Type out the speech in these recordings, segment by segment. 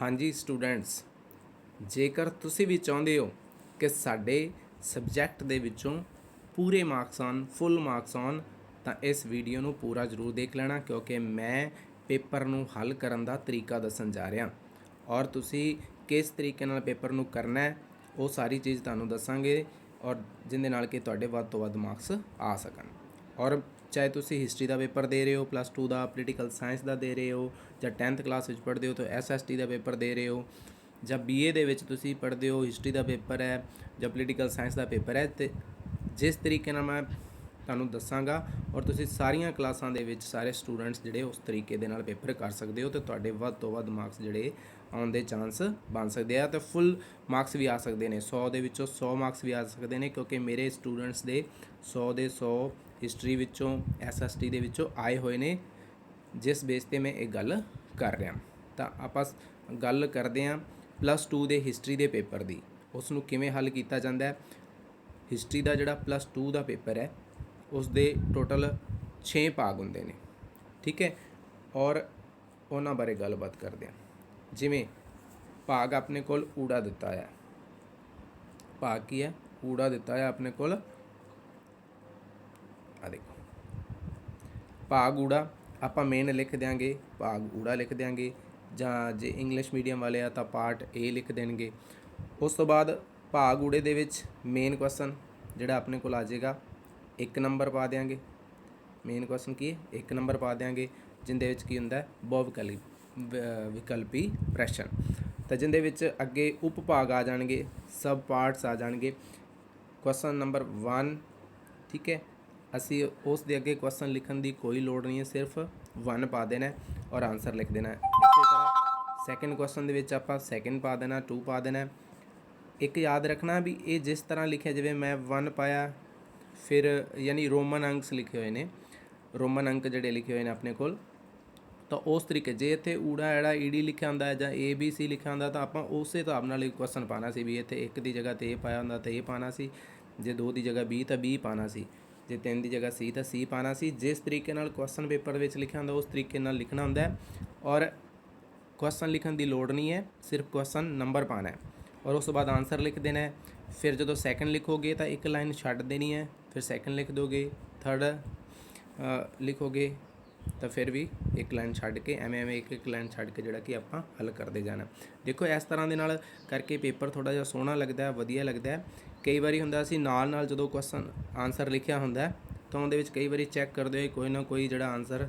ਹਾਂਜੀ ਸਟੂਡੈਂਟਸ, ਜੇਕਰ ਤੁਸੀਂ ਵੀ ਚਾਹੁੰਦੇ ਹੋ ਕਿ ਸਾਡੇ ਸਬਜੈਕਟ ਦੇ ਵਿੱਚੋਂ ਪੂਰੇ ਮਾਰਕਸ ਆਉਣ, ਫੁੱਲ ਮਾਰਕਸ ਆਉਣ, ਤਾਂ ਇਸ ਵੀਡੀਓ ਨੂੰ ਪੂਰਾ ਜ਼ਰੂਰ ਦੇਖ ਲੈਣਾ ਕਿਉਂਕਿ ਮੈਂ ਪੇਪਰ ਨੂੰ ਹੱਲ ਕਰਨ ਦਾ ਤਰੀਕਾ ਦੱਸਣ ਜਾ ਰਿਹਾ। ਔਰ ਤੁਸੀਂ ਕਿਸ ਤਰੀਕੇ ਨਾਲ ਪੇਪਰ ਨੂੰ ਕਰਨਾ ਹੈ, ਉਹ ਸਾਰੀ ਚੀਜ਼ ਤੁਹਾਨੂੰ ਦੱਸਾਂਗੇ ਔਰ ਜਿੰਦੇ ਨਾਲ ਕਿ ਤੁਹਾਡੇ ਵੱਧ ਤੋਂ ਵੱਧ ਮਾਰਕਸ ਆ ਸਕਣ। ਔਰ ਚਾਹੇ ਤੁਸੀਂ ਹਿਸਟਰੀ ਦਾ ਪੇਪਰ ਦੇ ਰਹੇ ਹੋ ਪਲੱਸ 2 ਦਾ ਪੋਲੀਟੀਕਲ ਸਾਇੰਸ ਦਾ ਦੇ ਰਹੇ ਹੋ ਜਾਂ 10th ਕਲਾਸ ਵਿੱਚ ਪੜ੍ਹਦੇ ਹੋ ਤਾਂ ਐਸਐਸਟੀ ਦਾ ਪੇਪਰ ਦੇ ਰਹੇ ਹੋ ਜਾਂ ਬੀਏ ਦੇ ਵਿੱਚ ਤੁਸੀਂ ਪੜ੍ਹਦੇ ਹੋ ਹਿਸਟਰੀ ਦਾ ਪੇਪਰ ਹੈ ਜਾਂ ਪੋਲੀਟੀਕਲ ਸਾਇੰਸ ਦਾ ਪੇਪਰ ਹੈ ਤੇ ਜਿਸ ਤਰੀਕੇ ਨਾਲ ਮੈਂ ਤੁਹਾਨੂੰ ਦੱਸਾਂਗਾ ਔਰ ਤੁਸੀਂ ਸਾਰੀਆਂ ਕਲਾਸਾਂ ਦੇ ਵਿੱਚ ਸਾਰੇ ਸਟੂਡੈਂਟਸ ਜਿਹੜੇ ਉਸ ਤਰੀਕੇ ਦੇ ਨਾਲ ਪੇਪਰ ਕਰ ਸਕਦੇ ਹੋ ਤੇ ਤੁਹਾਡੇ ਵੱਧ ਤੋਂ ਵੱਧ ਮਾਰਕਸ ਜਿਹੜੇ ਆਉਣ ਦੇ ਚਾਂਸ ਬਣ ਸਕਦੇ ਆ ਤੇ ਫੁੱਲ ਮਾਰਕਸ ਵੀ ਆ ਸਕਦੇ ਨੇ। 100 ਦੇ ਵਿੱਚੋਂ 100 ਮਾਰਕਸ ਵੀ ਆ ਸਕਦੇ ਨੇ ਕਿਉਂਕਿ ਮੇਰੇ ਸਟੂਡੈਂਟਸ ਦੇ 100 ਦੇ 100 ਹਿਸਟਰੀ ਵਿੱਚੋਂ ਐਸਐਸਟੀ ਦੇ ਵਿੱਚੋਂ ਆਏ ਹੋਏ ਨੇ। ਜਿਸ ਬੇਸ ਤੇ ਮੈਂ ਇਹ ਗੱਲ ਕਰ ਰਿਹਾ। ਤਾਂ ਆਪਾਂ ਗੱਲ ਕਰਦੇ ਹਾਂ ਪਲੱਸ 2 ਦੇ ਹਿਸਟਰੀ ਦੇ ਪੇਪਰ ਦੀ। ਉਸ ਨੂੰ ਕਿਵੇਂ ਹੱਲ ਕੀਤਾ ਜਾਂਦਾ ਹੈ? ਹਿਸਟਰੀ ਦਾ ਜਿਹੜਾ ਪਲੱਸ 2 ਦਾ ਪੇਪਰ ਹੈ ਉਸ ਦੇ ਟੋਟਲ 6 ਭਾਗ ਹੁੰਦੇ ਨੇ। ਠੀਕ ਹੈ? ਔਰ ਉਹਨਾਂ ਬਾਰੇ ਗੱਲਬਾਤ ਕਰਦੇ ਹਾਂ। ਜਿਵੇਂ ਭਾਗ ਆਪਣੇ ਕੋਲ ਊੜਾ ਦਿੱਤਾ ਹੈ ਭਾਗ ਕੀ ਹੈ? ਊੜਾ ਦਿੱਤਾ ਹੈ ਆਪਣੇ ਕੋਲ ਆ ਦੇਖੋ। ਭਾਗ ਊੜਾ, ਆਪਾਂ ਮੇਨ ਲਿਖ ਦਿਆਂਗੇ, ਭਾਗ ਊੜਾ ਲਿਖ ਦਿਆਂਗੇ। ਜਾਂ ਜੇ ਇੰਗਲਿਸ਼ ਮੀਡੀਅਮ ਵਾਲੇ ਆ ਤਾਂ ਪਾਰਟ ਏ ਲਿਖ ਦੇਣਗੇ। ਉਸ ਤੋਂ ਬਾਅਦ ਭਾਗ ਊੜੇ ਦੇ ਵਿੱਚ ਮੇਨ ਕੁਐਸਚਨ ਜਿਹੜਾ ਆਪਣੇ ਕੋਲ ਆ ਜਾਏਗਾ, ਇੱਕ ਨੰਬਰ ਪਾ ਦਿਆਂਗੇ। ਮੇਨ ਕੁਐਸਚਨ ਕੀ ਹੈ? ਇੱਕ ਨੰਬਰ ਪਾ ਦਿਆਂਗੇ, ਜਿੰਦੇ ਵਿੱਚ ਕੀ ਹੁੰਦਾ ਹੈ? ਬਹੁ ਵਿਕਲਪੀ ਵਿਕਲਪੀ ਪ੍ਰਸ਼ਨ। ਤਾਂ ਜਿੰਦੇ ਵਿੱਚ ਅੱਗੇ ਉਪਭਾਗ ਆ ਜਾਣਗੇ ਸਬ ਪਾਰਟਸ ਆ ਜਾਣਗੇ। ਕੁਐਸਚਨ ਨੰਬਰ 1 ਠੀਕ ਹੈ? ਅਸੀਂ ਉਸ ਦੇ ਅੱਗੇ ਕੁਐਸਚਨ ਲਿਖਣ ਦੀ ਕੋਈ ਲੋੜ ਨਹੀਂ ਹੈ, ਸਿਰਫ 1 ਪਾ ਦੇਣਾ ਔਰ ਆਨਸਰ ਲਿਖ ਦੇਣਾ ਹੈ। ਇਸੇ ਤਰ੍ਹਾਂ ਸੈਕੰਡ ਕੁਐਸਚਨ ਦੇ ਵਿੱਚ ਆਪਾਂ ਸੈਕੰਡ ਪਾ ਦੇਣਾ 2 ਪਾ ਦੇਣਾ ਇੱਕ ਯਾਦ ਰੱਖਣਾ ਵੀ ਇਹ ਜਿਸ ਤਰ੍ਹਾਂ ਲਿਖਿਆ ਜਿਵੇਂ, ਮੈਂ 1 ਪਾਇਆ, ਫਿਰ ਯਾਨੀ ਰੋਮਨ ਅੰਕਸ ਲਿਖੇ ਹੋਏ ਨੇ, ਰੋਮਨ ਅੰਕ ਜਿਹੜੇ ਲਿਖੇ ਹੋਏ ਨੇ ਆਪਣੇ ਕੋਲ, ਤਾਂ ਉਸ ਤਰੀਕੇ, ਜੇ ਇੱਥੇ ਊੜਾ ਐੜਾ ਈਡੀ ਲਿਖਿਆ ਹੁੰਦਾ ਹੈ ਜਾਂ ਏ ਬੀ ਸੀ ਲਿਖਿਆ ਹੁੰਦਾ, ਤਾਂ ਆਪਾਂ ਉਸੇ ਹਿਸਾਬ ਨਾਲ ਹੀ ਕੁਐਸਚਨ ਪਾਣਾ ਸੀ ਵੀ ਇੱਥੇ ਇੱਕ ਦੀ ਜਗ੍ਹਾ ਤੇ ਇਹ ਪਾਇਆ ਹੁੰਦਾ, ਤਾਂ ਇਹ ਪਾਣਾ ਸੀ, ਜੇ ਦੋ ਦੀ ਜਗ੍ਹਾ ਬੀ ਤਾਂ ਬੀ ਪਾਣਾ ਸੀ। ਜੇ ਤਿੰਨ ਦੀ ਜਗ੍ਹਾ ਸੀ ਤਾਂ ਸੀ ਪਾਣਾ ਸੀ। ਜਿਸ ਤਰੀਕੇ ਨਾਲ ਕੁਐਸਚਨ ਪੇਪਰ ਵਿੱਚ ਲਿਖਿਆ ਹੁੰਦਾ, ਉਸ ਤਰੀਕੇ ਨਾਲ ਲਿਖਣਾ ਹੁੰਦਾ ਹੈ। ਔਰ ਕੁਐਸਚਨ ਲਿਖਣ ਦੀ ਲੋੜ ਨਹੀਂ ਹੈ, ਸਿਰਫ ਕੁਐਸਚਨ ਨੰਬਰ ਪਾਣਾ ਹੈ। ਔਰ ਉਸ ਤੋਂ ਬਾਅਦ ਆਨਸਰ ਲਿਖ ਦੇਣਾ ਹੈ। ਫਿਰ ਜਦੋਂ ਸੈਕੰਡ ਲਿਖੋਗੇ ਤਾਂ ਇੱਕ ਲਾਈਨ ਛੱਡ ਦੇਣੀ ਹੈ, ਫਿਰ ਸੈਕੰਡ ਲਿਖ ਦੋਗੇ ਥਰਡ ਲਿਖੋਗੇ ਤਾਂ ਫਿਰ ਵੀ ਇੱਕ ਲਾਈਨ ਛੱਡ ਕੇ, ਐਵੇਂ ਐਵੇਂ ਇੱਕ ਇੱਕ ਲਾਈਨ ਛੱਡ ਕੇ ਜਿਹੜਾ ਕਿ ਆਪਾਂ ਹੱਲ ਕਰਦੇ ਜਾਣਾ ਦੇਖੋ, ਇਸ ਤਰ੍ਹਾਂ ਦੇ ਨਾਲ ਕਰਕੇ ਪੇਪਰ ਥੋੜਾ ਜਿਹਾ ਸੋਹਣਾ ਲੱਗਦਾ ਹੈ, ਵਧੀਆ ਲੱਗਦਾ ਹੈ। ਕਈ ਵਾਰੀ ਹੁੰਦਾ ਸੀ ਨਾਲ ਨਾਲ ਜਦੋਂ ਕੁਐਸਚਨ ਆਨਸਰ ਲਿਖਿਆ ਹੁੰਦਾ ਤਾਂ ਉਹਦੇ ਵਿੱਚ ਕਈ ਵਾਰੀ ਚੈੱਕ ਕਰਦੇ ਹੋਏ ਕੋਈ ਨਾ ਕੋਈ ਜਿਹੜਾ ਆਨਸਰ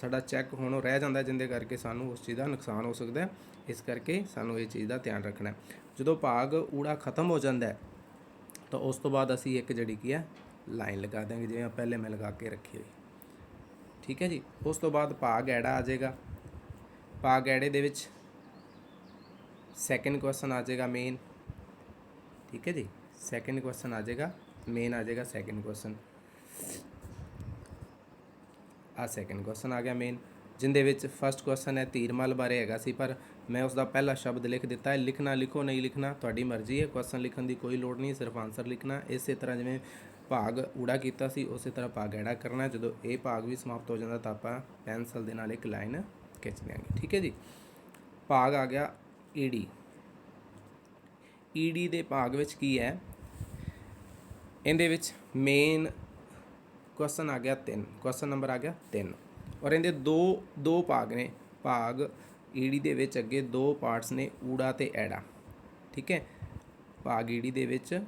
ਸਾਡਾ ਚੈੱਕ ਹੋਣੋਂ ਰਹਿ ਜਾਂਦਾ ਹੈ, ਜਿੰਦੇ ਕਰਕੇ ਸਾਨੂੰ ਉਸ ਚੀਜ਼ ਦਾ ਨੁਕਸਾਨ ਹੋ ਸਕਦਾ ਇਸ ਕਰਕੇ ਸਾਨੂੰ ਇਹ ਚੀਜ਼ ਦਾ ਧਿਆਨ ਰੱਖਣਾ ਜਦੋਂ ਭਾਗ ਊੜਾ ਖਤਮ ਹੋ ਜਾਂਦਾ ਹੈ ਤਾਂ ਉਸ ਤੋਂ ਬਾਅਦ ਅਸੀਂ ਇੱਕ ਜਿਹੜੀ ਕੀ ਹੈ ਲਾਈਨ ਲਗਾ ਦਾਂਗੇ ਜਿਵੇਂ ਪਹਿਲੇ ਮੈਂ ਲਗਾ ਕੇ ਰੱਖੀ ਹੋਈ। ਠੀਕ ਹੈ ਜੀ? ਉਸ ਤੋਂ ਬਾਅਦ ਭਾਗ ਐੜਾ ਆ ਜਾਏਗਾ। ਭਾਗ ਐੜੇ ਦੇ ਵਿੱਚ ਸੈਕੰਡ ਕੁਐਸਚਨ ਆ ਜਾਏਗਾ ਮੇਨ ਠੀਕ ਹੈ ਜੀ? ਸੈਕੰਡ ਕੁਐਸਚਨ ਆ ਜਾਏਗਾ ਮੇਨ ਆ ਜਾਏਗਾ ਸੈਕੰਡ ਕੁਐਸਚਨ ਆ ਸੈਕੰਡ ਕੁਐਸਚਨ ਆ ਗਿਆ ਮੇਨ ਜਿੰਦੇ ਵਿੱਚ ਫਰਸਟ ਕੁਐਸਚਨ ਹੈ ਤੀਰਮਲ ਬਾਰੇ ਹੈਗਾ ਸੀ ਪਰ ਮੈਂ ਉਸ ਦਾ ਪਹਿਲਾ ਸ਼ਬਦ ਲਿਖ ਦਿੱਤਾ ਹੈ ਲਿਖਣਾ ਲਿਖੋ ਨਹੀਂ ਲਿਖਣਾ ਤੁਹਾਡੀ ਮਰਜ਼ੀ ਹੈ ਕੁਐਸਚਨ ਲਿਖਣ ਦੀ ਕੋਈ ਲੋੜ ਨਹੀਂ ਸਿਰਫ ਆਨਸਰ ਲਿਖਣਾ ਇਸੇ ਤਰ੍ਹਾਂ ਜਿਵੇਂ ਭਾਗ ਊੜਾ ਕੀਤਾ ਸੀ ਉਸੇ ਤਰ੍ਹਾਂ ਭਾਗ ਐੜਾ ਕਰਨਾ ਜਦੋਂ ਇਹ ਭਾਗ ਵੀ ਸਮਾਪਤ ਹੋ ਜਾਂਦਾ ਤਾਂ ਆਪਾਂ ਪੈਨਸਲ ਦੇ ਨਾਲ ਇੱਕ ਲਾਈਨ ਖਿੱਚ ਦਿਆਂਗੇ ਠੀਕ ਹੈ ਜੀ ਭਾਗ ਆ ਗਿਆ ਈਡੀ ਈਡੀ ਦੇ ਭਾਗ ਵਿੱਚ ਕੀ ਹੈ ਇਹਦੇ ਵਿੱਚ ਮੇਨ ਕੁਐਸਚਨ ਆ ਗਿਆ 3 ਕੁਐਸਚਨ ਨੰਬਰ ਆ ਗਿਆ 3 ਔਰ ਇਹਦੇ ਦੋ ਦੋ ਭਾਗ ਨੇ। ਭਾਗ ਈੜੀ ਦੇ ਵਿੱਚ ਅੱਗੇ ਦੋ ਪਾਰਟਸ ਨੇ, ਊੜਾ ਤੇ ਐੜਾ। ਠੀਕ ਹੈ? ਭਾਗ ਈੜੀ ਦੇ ਵਿੱਚ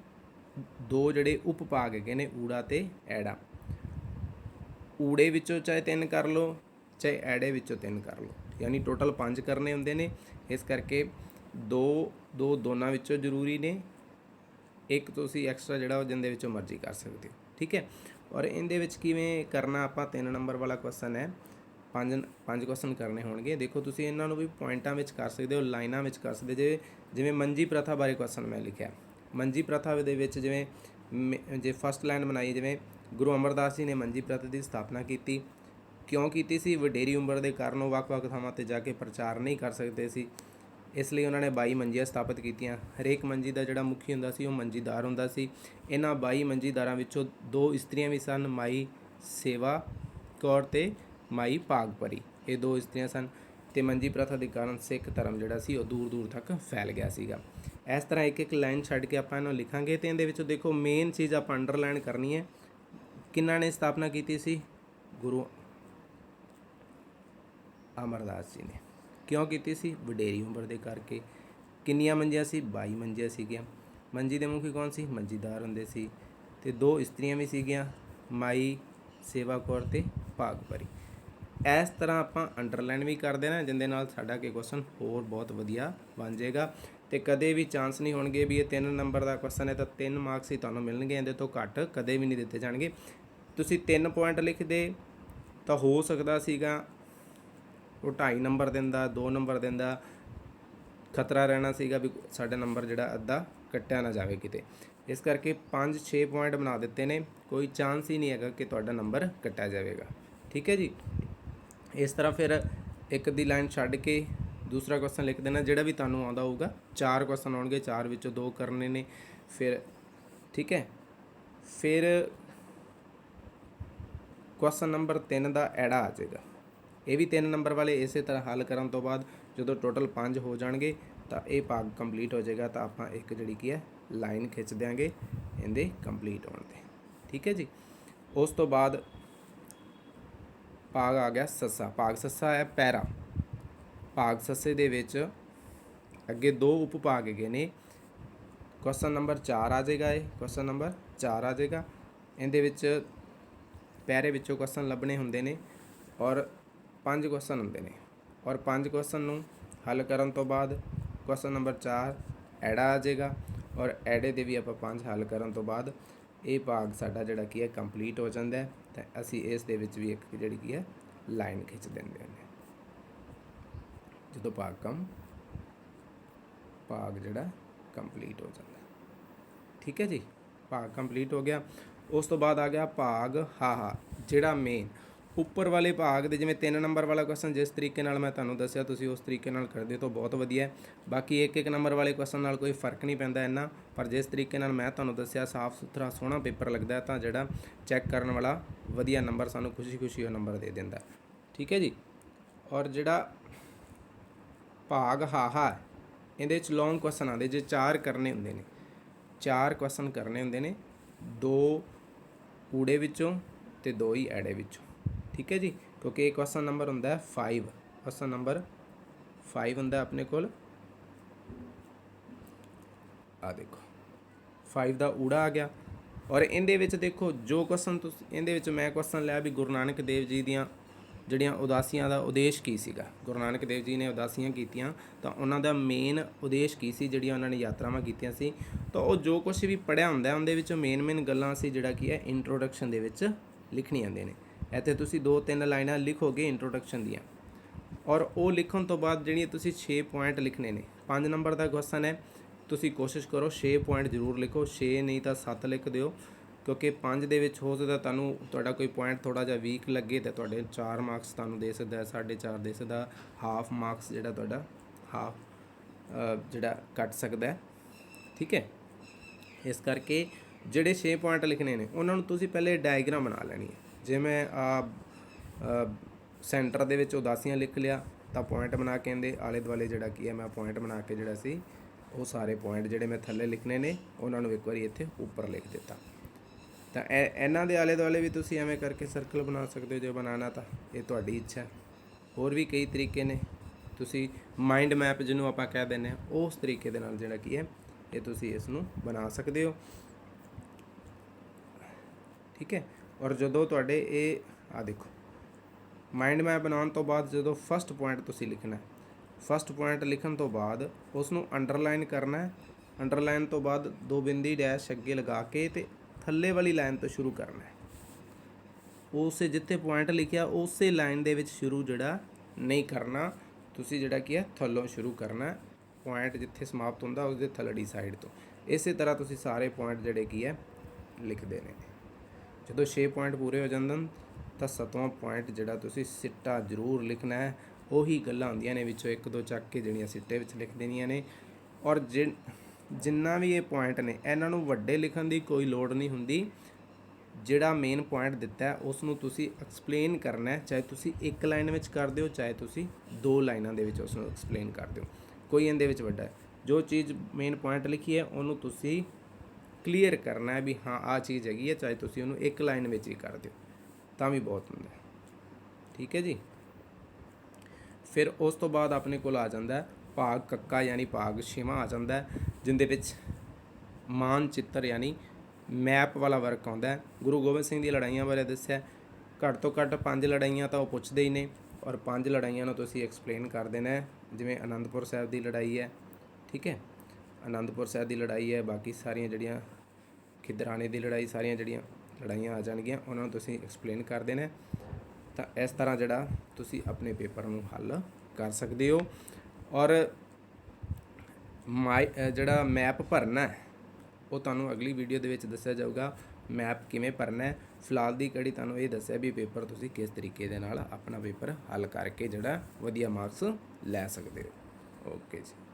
ਦੋ ਜਿਹੜੇ ਉਪ ਭਾਗ ਹੈਗੇ ਨੇ, ਊੜਾ ਤੇ ਐੜਾ। ਊੜੇ ਵਿੱਚੋਂ ਚਾਹੇ ਤਿੰਨ ਕਰ ਲਓ, ਚਾਹੇ ਐੜੇ ਵਿੱਚੋਂ ਤਿੰਨ ਕਰ ਲਓ। ਯਾਨੀ ਟੋਟਲ ਪੰਜ ਕਰਨੇ ਹੁੰਦੇ ਨੇ। ਇਸ ਕਰਕੇ ਦੋ ਦੋ ਦੋਨਾਂ ਵਿੱਚੋਂ ਜ਼ਰੂਰੀ ਨੇ। ਇੱਕ ਤੁਸੀਂ ਐਕਸਟਰਾ ਜਿਹੜਾ ਉਹ ਜਿੰਦੇ ਵਿੱਚੋਂ ਮਰਜ਼ੀ ਕਰ ਸਕਦੇ ਹੋ, ਠੀਕ ਹੈ? ਔਰ ਇਹਦੇ ਵਿੱਚ ਕਿਵੇਂ ਕਰਨਾ ਆਪਾਂ 3 ਨੰਬਰ ਵਾਲਾ ਕੁਐਸਚਨ ਹੈ। ਪੰਜ ਪੰਜ ਕੁਐਸਚਨ ਕਰਨੇ ਹੋਣਗੇ। ਦੇਖੋ, ਤੁਸੀਂ ਇਹਨਾਂ ਨੂੰ ਵੀ ਪੁਆਇੰਟਾਂ ਵਿੱਚ ਕਰ ਸਕਦੇ ਹੋ, ਲਾਈਨਾਂ ਵਿੱਚ ਕਰ ਸਕਦੇ ਜੇ, ਜਿਵੇਂ ਮੰਜੀ ਪ੍ਰਥਾ ਬਾਰੇ ਕੁਐਸਚਨ ਮੈਂ ਲਿਖਿਆ। ਮੰਜੀ ਪ੍ਰਥਾ ਦੇ ਵਿੱਚ ਜਿਵੇਂ ਮ- ਜੇ ਫਸਟ ਲਾਈਨ ਬਣਾਈ, ਜਿਵੇਂ ਗੁਰੂ ਅਮਰਦਾਸ ਜੀ ਨੇ ਮੰਜੀ ਪ੍ਰਥਾ ਦੀ ਸਥਾਪਨਾ ਕੀਤੀ, ਕਿਉਂ ਕੀਤੀ ਸੀ? ਵਡੇਰੀ ਉਮਰ ਦੇ ਕਾਰਨ ਉਹ ਵੱਖ-ਵੱਖ ਥਾਵਾਂ ਤੇ ਜਾ ਕੇ ਪ੍ਰਚਾਰ ਨਹੀਂ ਕਰ ਸਕਦੇ ਸੀ। ਇਸ ਲਈ ਉਹਨਾਂ ਨੇ 22 ਮੰਜੀਆਂ ਸਥਾਪਿਤ ਕੀਤੀਆਂ। ਹਰੇਕ ਮੰਜੀ ਦਾ ਜਿਹੜਾ ਮੁਖੀ ਹੁੰਦਾ ਸੀ, ਉਹ ਮੰਜੀਦਾਰ ਹੁੰਦਾ ਸੀ। ਇਹਨਾਂ 22 ਮੰਜੀਦਾਰਾਂ ਵਿੱਚੋਂ ਦੋ ਇਸਤਰੀਆਂ ਵੀ ਸਨ, ਮਾਈ ਸੇਵਾ ਕੌਰ ਤੇ ਮਾਈ ਭਾਗਪਰੀ ਇਹ ਦੋ ਇਸਤਰੀਆਂ ਸਨ ਤੇ ਮੰਜੀ ਪ੍ਰਥਾ ਦੇ ਕਾਰਨ ਸਿੱਖ ਧਰਮ ਜਿਹੜਾ ਸੀ, ਉਹ ਦੂਰ ਦੂਰ ਤੱਕ ਫੈਲ ਗਿਆ ਸੀਗਾ। ਇਸ ਤਰ੍ਹਾਂ ਇੱਕ ਇੱਕ ਲਾਈਨ ਛੱਡ ਕੇ ਆਪਾਂ ਇਹਨੂੰ ਲਿਖਾਂਗੇ ਤੇ ਇਹਦੇ ਵਿੱਚੋਂ ਦੇਖੋ ਮੇਨ ਚੀਜ਼ ਆਪਾਂ ਅੰਡਰਲਾਈਨ ਕਰਨੀ ਹੈ। ਕਿੰਨਾਂ ਨੇ ਸਥਾਪਨਾ ਕੀਤੀ ਸੀ? ਗੁਰੂ ਅਮਰਦਾਸ ਜੀ ਨੇ। ਕਿਉਂ ਕੀਤੀ ਸੀ? ਵਡੇਰੀ ਉਮਰ ਦੇ ਕਰਕੇ। ਕਿੰਨੀਆਂ ਮੰਜੀਆਂ ਸੀ? 22 ਮੰਜੀਆਂ ਸੀਗੀਆਂ। ਮੰਜੀ ਦੇ ਮੁਖੀ ਕੌਣ ਸੀ? ਮੰਜੀਦਾਰ ਹੁੰਦੇ ਸੀ। ਤੇ ਦੋ ਇਸਤਰੀਆਂ ਵੀ ਸੀਗੀਆਂ, ਮਾਈ, ਸੇਵਾ ਕੌਰ ਤੇ ਭਾਗਪਰੀ ਇਸ ਤਰ੍ਹਾਂ ਆਪਾਂ ਅੰਡਰਲਾਈਨ ਵੀ ਕਰਦੇ ਨਾ, ਜਿੰਦੇ ਨਾਲ ਸਾਡਾ ਕਿ ਕੁਐਸਚਨ ਹੋਰ ਬਹੁਤ ਵਧੀਆ ਬਣ ਜਾਏਗਾ। ਤੇ ਕਦੇ ਵੀ ਚਾਂਸ ਨਹੀਂ ਹੋਣਗੇ ਵੀ ਇਹ 3 ਨੰਬਰ ਦਾ ਕੁਐਸਚਨ ਹੈ, ਤਾਂ 3 ਮਾਰਕਸ ਹੀ ਤੁਹਾਨੂੰ ਮਿਲਣਗੇ, ਇਹਦੇ ਤੋਂ ਘੱਟ ਕਦੇ ਵੀ ਨਹੀਂ ਦਿੱਤੇ ਜਾਣਗੇ। ਤੁਸੀਂ 3 ਪੁਆਇੰਟ ਲਿਖਦੇ ਤਾਂ ਹੋ ਸਕਦਾ ਸੀਗਾ ਉਹ 2.5 ਨੰਬਰ ਦਿੰਦਾ 2 ਨੰਬਰ ਦਿੰਦਾ ਖਤਰਾ ਰਹਿਣਾ ਸੀਗਾ ਵੀ ਸਾਡਾ ਨੰਬਰ ਜਿਹੜਾ ਅੱਧਾ ਕੱਟਿਆ ਨਾ ਜਾਵੇ ਕਿਤੇ। ਇਸ ਕਰਕੇ 5-6 ਪੁਆਇੰਟ ਬਣਾ ਦਿੱਤੇ ਨੇ, ਕੋਈ ਚਾਂਸ ਹੀ ਨਹੀਂ ਹੈਗਾ ਕਿ ਤੁਹਾਡਾ ਨੰਬਰ ਕੱਟਿਆ ਜਾਵੇਗਾ। ਠੀਕ ਹੈ ਜੀ? ਇਸ ਤਰ੍ਹਾਂ ਫਿਰ ਇੱਕ ਦੀ ਲਾਈਨ ਛੱਡ ਕੇ ਦੂਸਰਾ ਕੁਐਸਚਨ ਲਿਖ ਦੇਣਾ, ਜਿਹੜਾ ਵੀ ਤੁਹਾਨੂੰ ਆਉਂਦਾ ਹੋਊਗਾ। ਚਾਰ ਕੁਐਸਚਨ ਆਉਣਗੇ, ਚਾਰ ਵਿੱਚੋਂ ਦੋ ਕਰਨੇ ਨੇ, ਫਿਰ ਠੀਕ ਹੈ? ਫਿਰ ਕੁਐਸਚਨ ਨੰਬਰ 3 ਦਾ ਐੜਾ ਆ ਜਾਏਗਾ। ਇਹ ਵੀ 3 ਨੰਬਰ ਵਾਲੇ ਇਸੇ ਤਰ੍ਹਾਂ ਹੱਲ ਕਰਨ ਤੋਂ ਬਾਅਦ ਜਦੋਂ ਟੋਟਲ 5 ਹੋ ਜਾਣਗੇ ਤਾਂ ਇਹ ਭਾਗ ਕੰਪਲੀਟ ਹੋ ਜਾਏਗਾ ਤਾਂ ਆਪਾਂ ਇੱਕ ਜਿਹੜੀ ਕੀ ਹੈ, ਲਾਈਨ ਖਿੱਚ ਦਿਆਂਗੇ ਇਹਦੇ ਕੰਪਲੀਟ ਹੋਣ ਤੇ। ਠੀਕ ਹੈ ਜੀ? ਉਸ ਤੋਂ ਬਾਅਦ ਭਾਗ ਆ ਗਿਆ ਸੱਸਾ। ਭਾਗ ਸੱਸਾ ਹੈ ਪੈਰਾ। ਭਾਗ ਸੱਸੇ ਦੇ ਵਿੱਚ ਅੱਗੇ ਦੋ ਉਪਭਾਗ ਹੈਗੇ ਨੇ। ਕੁਐਸਚਨ ਨੰਬਰ 4 ਆ ਜਾਏਗਾ ਇਹ। ਕੁਐਸਚਨ ਨੰਬਰ 4 ਆ ਜਾਏਗਾ। ਇਹਦੇ ਵਿੱਚ ਪੈਰੇ ਵਿੱਚੋਂ ਕੁਐਸਚਨ ਲੱਭਣੇ ਹੁੰਦੇ ਨੇ ਔਰ ਪੰਜ ਕੁਐਸਚਨ ਹੁੰਦੇ ਨੇ। ਔਰ ਪੰਜ ਕੁਐਸਚਨ ਨੂੰ ਹੱਲ ਕਰਨ ਤੋਂ ਬਾਅਦ ਕੁਐਸਚਨ ਨੰਬਰ 4 ਐੜਾ ਆ ਜਾਏਗਾ। ਔਰ ਐੜੇ ਦੇ ਵੀ ਆਪਾਂ ਪੰਜ ਹੱਲ ਕਰਨ ਤੋਂ ਬਾਅਦ ਇਹ ਭਾਗ ਸਾਡਾ ਜਿਹੜਾ ਕੀ ਹੈ ਕੰਪਲੀਟ ਹੋ ਜਾਂਦਾ ਹੈ। ਤਾਂ ਅਸੀਂ ਇਸ ਦੇ ਵਿੱਚ ਵੀ ਇੱਕ ਜਿਹੜੀ ਕੀ ਹੈ ਲਾਈਨ ਖਿੱਚ ਦਿੰਦੇ ਹਾਂ। ਜਦੋਂ ਭਾਗ ਕੰਮ ਭਾਗ ਜਿਹੜਾ ਕੰਪਲੀਟ ਹੋ ਜਾਂਦਾ। ਠੀਕ ਹੈ ਜੀ? ਭਾਗ ਕੰਪਲੀਟ ਹੋ ਗਿਆ। ਉਸ ਤੋਂ ਬਾਅਦ ਆ ਗਿਆ ਭਾਗ ਹਾ ਹਾ ਜਿਹੜਾ ਮੇਨ ਉੱਪਰ ਵਾਲੇ ਭਾਗ ਦੇ ਜਿਵੇਂ 3 ਨੰਬਰ ਵਾਲਾ ਕੁਐਸਚਨ ਜਿਸ ਤਰੀਕੇ ਨਾਲ ਮੈਂ ਤੁਹਾਨੂੰ ਦੱਸਿਆ ਤੁਸੀਂ ਉਸ ਤਰੀਕੇ ਨਾਲ ਕਰਦੇ ਹੋ ਤਾਂ ਬਹੁਤ ਵਧੀਆ ਹੈ। ਬਾਕੀ ਇੱਕ ਇੱਕ ਨੰਬਰ ਵਾਲੇ ਕੁਐਸਚਨ ਨਾਲ ਕੋਈ ਫ਼ਰਕ ਨਹੀਂ ਪੈਂਦਾ ਇੰਨਾ ਪਰ ਜਿਸ ਤਰੀਕੇ ਨਾਲ ਮੈਂ ਤੁਹਾਨੂੰ ਦੱਸਿਆ ਸਾਫ਼ ਸੁਥਰਾ ਸੋਹਣਾ ਪੇਪਰ ਲੱਗਦਾ ਤਾਂ ਜਿਹੜਾ ਚੈੱਕ ਕਰਨ ਵਾਲਾ ਵਧੀਆ ਨੰਬਰ ਸਾਨੂੰ ਖੁਸ਼ੀ-ਖੁਸ਼ੀ ਉਹ ਨੰਬਰ ਦੇ ਦਿੰਦਾ ਠੀਕ ਹੈ ਜੀ? ਔਰ ਜਿਹੜਾ ਭਾਗ ਹਾਹਾ ਹੈ, ਇਹਦੇ ਵਿੱਚ ਲੌਂਗ ਕੁਐਸਚਨ ਆਉਂਦੇ ਜੇ ਚਾਰ ਕਰਨੇ ਹੁੰਦੇ ਨੇ ਚਾਰ ਕੁਐਸਚਨ ਕਰਨੇ ਹੁੰਦੇ ਨੇ ਦੋ ਊੜੇ ਵਿੱਚੋਂ ਤੇ ਦੋ ਹੀ ਐੜੇ ਵਿੱਚੋਂ। ਠੀਕ ਹੈ ਜੀ? ਕਿਉਂਕਿ ਇਹ ਕੁਐਸਚਨ ਨੰਬਰ ਹੁੰਦਾ ਹੈ 5 ਕੁਐਸਚਨ ਨੰਬਰ 5 ਹੁੰਦਾ ਆਪਣੇ ਕੋਲ। ਆ ਦੇਖੋ। 5 ਦਾ ਊੜਾ ਆ ਗਿਆ। ਔਰ ਇਹਦੇ ਵਿੱਚ ਦੇਖੋ, ਜੋ ਕੁਐਸਚਨ ਤੁਸੀਂ, ਇਹਦੇ ਵਿੱਚ ਮੈਂ ਕੁਐਸਚਨ ਲਿਆ ਵੀ ਗੁਰੂ ਨਾਨਕ ਦੇਵ ਜੀ ਦੀਆਂ ਜਿਹੜੀਆਂ ਉਦਾਸੀਆਂ ਦਾ ਉਦੇਸ਼ ਕੀ ਸੀਗਾ? ਗੁਰੂ ਨਾਨਕ ਦੇਵ ਜੀ ਨੇ ਉਦਾਸੀਆਂ ਕੀਤੀਆਂ, ਤਾਂ ਉਹਨਾਂ ਦਾ ਮੇਨ ਉਦੇਸ਼ ਕੀ ਸੀ? ਜਿਹੜੀਆਂ ਉਹਨਾਂ ਨੇ ਯਾਤਰਾਵਾਂ ਕੀਤੀਆਂ ਸੀ। ਤਾਂ ਉਹ ਜੋ ਕੁਝ ਵੀ ਪੜਿਆ ਹੁੰਦਾ ਉਹਦੇ ਵਿੱਚੋਂ ਮੇਨ ਮੇਨ ਗੱਲਾਂ ਸੀ, ਜਿਹੜਾ ਕੀ ਹੈ ਇੰਟਰੋਡਕਸ਼ਨ ਦੇ ਵਿੱਚ ਲਿਖਣੀਆਂ ਹੁੰਦੀਆਂ ਨੇ। ਇੱਥੇ ਤੁਸੀਂ ਦੋ ਤਿੰਨ ਲਾਈਨਾਂ ਲਿਖੋਗੇ ਇੰਟਰੋਡਕਸ਼ਨ ਦੀਆਂ। ਔਰ ਉਹ ਲਿਖਣ ਤੋਂ ਬਾਅਦ ਜਿਹੜੀਆਂ ਤੁਸੀਂ 6 ਪੁਆਇੰਟ ਲਿਖਣੇ ਨੇ 5 ਨੰਬਰ ਦਾ ਕੁਐਸਚਨ ਹੈ, ਤੁਸੀਂ ਕੋਸ਼ਿਸ਼ ਕਰੋ 6 ਪੁਆਇੰਟ ਜ਼ਰੂਰ ਲਿਖੋ 6 ਨਹੀਂ ਤਾਂ 7 ਲਿਖ ਦਿਓ, ਕਿਉਂਕਿ 5 ਦੇ ਵਿੱਚ ਹੋ ਸਕਦਾ ਤੁਹਾਨੂੰ ਤੁਹਾਡਾ ਕੋਈ ਪੁਆਇੰਟ ਥੋੜਾ ਜਿਹਾ ਵੀਕ ਲੱਗੇ ਤਾਂ ਤੁਹਾਡੇ 4 ਮਾਰਕਸ ਤੁਹਾਨੂੰ ਦੇ ਸਕਦਾ ਹੈ 4.5 ਦੇ ਸਕਦਾ ਹਾਫ ਮਾਰਕਸ ਜਿਹੜਾ ਤੁਹਾਡਾ ਹਾਫ ਜਿਹੜਾ ਕੱਟ ਸਕਦਾ। ਠੀਕ ਹੈ? ਇਸ ਕਰਕੇ ਜਿਹੜੇ 6 ਪੁਆਇੰਟ ਲਿਖਣੇ ਨੇ, ਉਹਨਾਂ ਨੂੰ ਤੁਸੀਂ ਪਹਿਲੇ ਡਾਇਗਰਾਮ ਬਣਾ ਲੈਣੀ ਹੈ। ਜਿਵੇਂ ਆ ਸੈਂਟਰ ਦੇ ਵਿੱਚ ਉਦਾਸੀਆਂ ਲਿਖ ਲਿਆ, ਤਾਂ ਪੁਆਇੰਟ ਬਣਾ ਕੇ ਇਹਦੇ ਆਲੇ ਦੁਆਲੇ ਜਿਹੜਾ ਕੀ ਹੈ, ਮੈਂ ਪੁਆਇੰਟ ਬਣਾ ਕੇ ਜਿਹੜਾ ਸੀ, ਉਹ ਸਾਰੇ ਪੁਆਇੰਟ ਜਿਹੜੇ ਮੈਂ ਥੱਲੇ ਲਿਖਣੇ ਨੇ, ਉਹਨਾਂ ਨੂੰ ਇੱਕ ਵਾਰੀ ਇੱਥੇ ਉੱਪਰ ਲਿਖ ਦਿੱਤਾ। ਤਾਂ ਇਹਨਾਂ ਦੇ ਆਲੇ ਦੁਆਲੇ ਵੀ ਤੁਸੀਂ ਐਵੇਂ ਕਰਕੇ ਸਰਕਲ ਬਣਾ ਸਕਦੇ ਹੋ, ਜੇ ਬਣਾਉਣਾ ਤਾਂ, ਇਹ ਤੁਹਾਡੀ ਇੱਛਾ ਹੈ। ਹੋਰ ਵੀ ਕਈ ਤਰੀਕੇ ਨੇ। ਤੁਸੀਂ ਮਾਈਂਡ ਮੈਪ ਜਿਹਨੂੰ ਆਪਾਂ ਕਹਿ ਦਿੰਦੇ ਹਾਂ, ਉਸ ਤਰੀਕੇ ਦੇ ਨਾਲ ਜਿਹੜਾ ਕੀ ਹੈ, ਇਹ ਤੁਸੀਂ ਇਸ ਨੂੰ ਬਣਾ ਸਕਦੇ ਹੋ। ਠੀਕ ਹੈ? ਔਰ ਜਦੋਂ ਤੁਹਾਡੇ ਇਹ ਆ ਦੇਖੋ ਮਾਈਂਡ ਮੈਪ ਬਣਾਉਣ ਤੋਂ ਬਾਅਦ ਜਦੋਂ ਫਸਟ ਪੁਆਇੰਟ ਤੁਸੀਂ ਲਿਖਣਾ ਹੈ ਫਸਟ ਪੁਆਇੰਟ ਲਿਖਣ ਤੋਂ ਬਾਅਦ ਉਸ ਨੂੰ ਅੰਡਰਲਾਈਨ ਕਰਨਾ ਹੈ ਅੰਡਰਲਾਈਨ ਤੋਂ ਬਾਅਦ ਦੋ ਬਿੰਦੀ ਡੈਸ਼ ਅੱਗੇ ਲਗਾ ਕੇ ਤੇ ਥੱਲੇ ਵਾਲੀ ਲਾਈਨ ਤੋਂ ਸ਼ੁਰੂ ਕਰਨਾ ਹੈ। ਉਸੇ ਜਿੱਥੇ ਪੁਆਇੰਟ ਲਿਖਿਆ, ਉਸੇ ਲਾਈਨ ਦੇ ਵਿੱਚ ਸ਼ੁਰੂ ਜਿਹੜਾ ਨਹੀਂ ਕਰਨਾ, ਤੁਸੀਂ ਜਿਹੜਾ ਕੀ ਹੈ, ਥੱਲੋਂ ਸ਼ੁਰੂ ਕਰਨਾ ਪੁਆਇੰਟ ਜਿੱਥੇ ਸਮਾਪਤ ਹੁੰਦਾ ਉਸ ਦੇ ਥੱਲੜੀ ਸਾਈਡ ਤੋਂ। ਇਸੇ ਤਰ੍ਹਾਂ ਤੁਸੀਂ ਸਾਰੇ ਪੁਆਇੰਟ ਜਿਹੜੇ ਕੀ ਹੈ, ਲਿਖਦੇ ਨੇ। ਜਦੋਂ 6 ਪੁਆਇੰਟ ਪੂਰੇ ਹੋ ਜਾਂਦੇ ਹਨ ਤਾਂ ਸੱਤਵਾਂ ਪੁਆਇੰਟ ਜਿਹੜਾ ਤੁਸੀਂ ਸਿੱਟਾ ਜ਼ਰੂਰ ਲਿਖਣਾ ਹੈ। ਉਹੀ ਗੱਲਾਂ ਹੁੰਦੀਆਂ ਨੇ ਵਿੱਚੋਂ ਇੱਕ ਦੋ ਚੱਕ ਕੇ ਜਿਹੜੀਆਂ ਸਿੱਟੇ ਵਿੱਚ ਲਿਖ ਦੇਣੀਆਂ ਨੇ। ਔਰ ਜਿ- ਜਿੰਨਾ ਵੀ ਇਹ ਪੁਆਇੰਟ ਨੇ, ਇਹਨਾਂ ਨੂੰ ਵੱਡੇ ਲਿਖਣ ਦੀ ਕੋਈ ਲੋੜ ਨਹੀਂ ਹੁੰਦੀ। ਜਿਹੜਾ ਮੇਨ ਪੁਆਇੰਟ ਦਿੱਤਾ ਹੈ ਉਸ ਨੂੰ ਤੁਸੀਂ ਐਕਸਪਲੇਨ ਕਰਨਾ ਹੈ। ਚਾਹੇ ਤੁਸੀਂ ਇੱਕ ਲਾਈਨ ਵਿੱਚ ਕਰ ਦਿਓ, ਚਾਹੇ ਤੁਸੀਂ ਦੋ ਲਾਈਨਾਂ ਦੇ ਵਿੱਚ ਉਸ ਨੂੰ ਐਕਸਪਲੇਨ ਕਰ ਦਿਓ। ਕੋਈ ਇਹਦੇ ਵਿੱਚ ਵੱਡਾ ਜੋ ਚੀਜ਼ ਮੇਨ ਪੁਆਇੰਟ ਲਿਖੀ ਹੈ, ਉਹਨੂੰ ਤੁਸੀਂ ਕਲੀਅਰ ਕਰਨਾ ਹੈ ਵੀ ਹਾਂ ਆ ਚੀਜ਼ ਹੈਗੀ ਹੈ, ਚਾਹੇ ਤੁਸੀਂ ਉਹਨੂੰ ਇੱਕ ਲਾਈਨ ਵਿੱਚ ਹੀ ਕਰ ਦਿਓ, ਤਾਂ ਵੀ ਬਹੁਤ ਹੁੰਦਾ ਠੀਕ ਹੈ ਜੀ? ਫਿਰ ਉਸ ਤੋਂ ਬਾਅਦ ਆਪਣੇ ਕੋਲ ਆ ਜਾਂਦਾ ਭਾਗ ਕੱਕਾ ਯਾਨੀ ਭਾਗ ਛੇਵਾਂ ਆ ਜਾਂਦਾ ਹੈ, ਜਿੰਦੇ ਵਿੱਚ ਮਾਨਚਿੱਤਰ ਯਾਨੀ ਮੈਪ ਵਾਲਾ ਵਰਕ ਆਉਂਦਾ ਹੈ। ਗੁਰੂ ਗੋਬਿੰਦ ਸਿੰਘ ਦੀ ਲੜਾਈਆਂ ਬਾਰੇ ਦੱਸਿਆ ਘੱਟ ਤੋਂ ਘੱਟ ਪੰਜ ਲੜਾਈਆਂ ਤਾਂ ਉਹ ਪੁੱਛਦੇ ਹੀ ਨੇ, ਔਰ ਪੰਜ ਲੜਾਈਆਂ ਨੂੰ ਤੁਸੀਂ ਐਕਸਪਲੇਨ ਕਰ ਦੇਣਾ ਹੈ, ਜਿਵੇਂ ਅਨੰਦਪੁਰ ਸਾਹਿਬ ਦੀ ਲੜਾਈ ਹੈ, ਠੀਕ ਹੈ? ਅਨੰਦਪੁਰ ਸਾਹਿਬ ਦੀ ਲੜਾਈ ਹੈ, ਬਾਕੀ ਸਾਰੀਆਂ ਜਿਹੜੀਆਂ ਖਿਦਰਾਣੇ ਦੀ ਲੜਾਈ ਸਾਰੀਆਂ ਜਿਹੜੀਆਂ ਲੜਾਈਆਂ ਆ ਜਾਣਗੀਆਂ, ਉਹਨਾਂ ਨੂੰ ਤੁਸੀਂ ਐਕਸਪਲੇਨ ਕਰ ਦੇਣਾ ਤਾਂ ਇਸ ਤਰ੍ਹਾਂ ਜਿਹੜਾ ਤੁਸੀਂ ਆਪਣੇ ਪੇਪਰ ਨੂੰ ਹੱਲ ਕਰ ਸਕਦੇ ਹੋ। ਔਰ ਮਾਈ ਜਿਹੜਾ ਮੈਪ ਭਰਨਾ ਹੈ, ਉਹ ਤੁਹਾਨੂੰ ਅਗਲੀ ਵੀਡੀਓ ਦੇ ਵਿੱਚ ਦੱਸਿਆ ਜਾਊਗਾ, ਮੈਪ ਕਿਵੇਂ ਭਰਨਾ ਹੈ। ਫਿਲਹਾਲ ਦੀ ਕੜੀ ਤੁਹਾਨੂੰ ਇਹ ਦੱਸਿਆ ਵੀ ਪੇਪਰ ਤੁਸੀਂ ਕਿਸ ਤਰੀਕੇ ਦੇ ਨਾਲ ਆਪਣਾ ਪੇਪਰ ਹੱਲ ਕਰਕੇ ਜਿਹੜਾ ਵਧੀਆ ਮਾਰਕਸ ਲੈ ਸਕਦੇ ਹੋ। ਓਕੇ ਜੀ।